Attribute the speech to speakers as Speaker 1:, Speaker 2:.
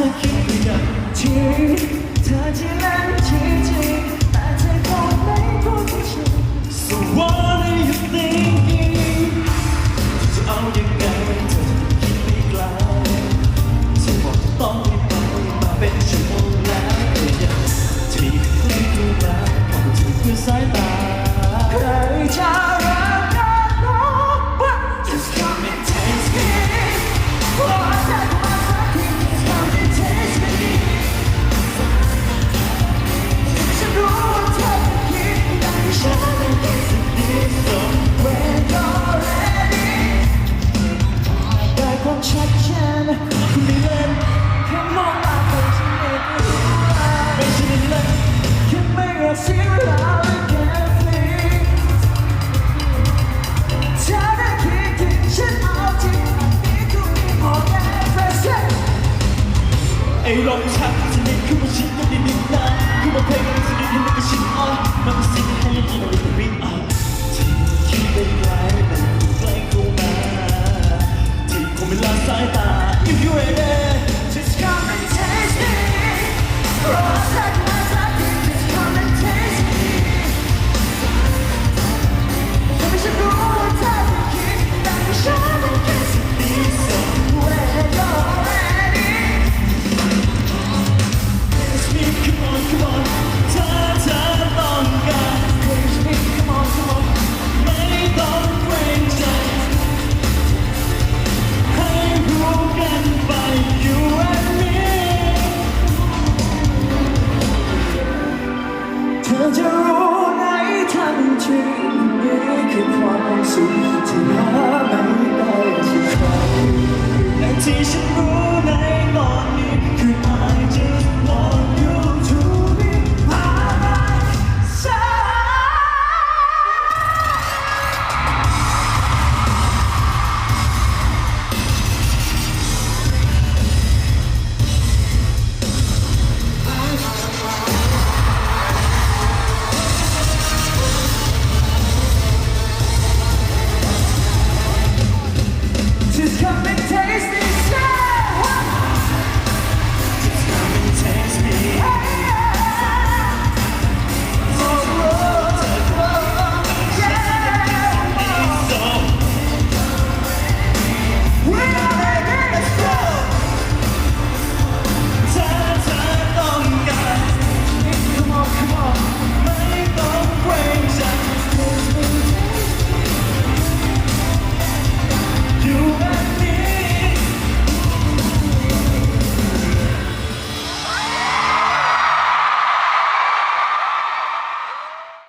Speaker 1: เธอคิดกับที่เธอที่นั้นที่จริงแต่เธอคงไม่พูดกับฉัน So what are you thinking จะเอายังไงเธอคิดไม่ไกลฉันบอกต้องรีบไปมาเป็นชั่วโมงแล้วแต่ยังที่ไม่ดูมาพอถึงคือสายตา 에이 러브 차지니 그만 신경이 민다 그만 배경이 쓰리는 그 신어 맘이 쓰는 달리기는 with the you baby right back if You're there Just come and taste me 你幸福。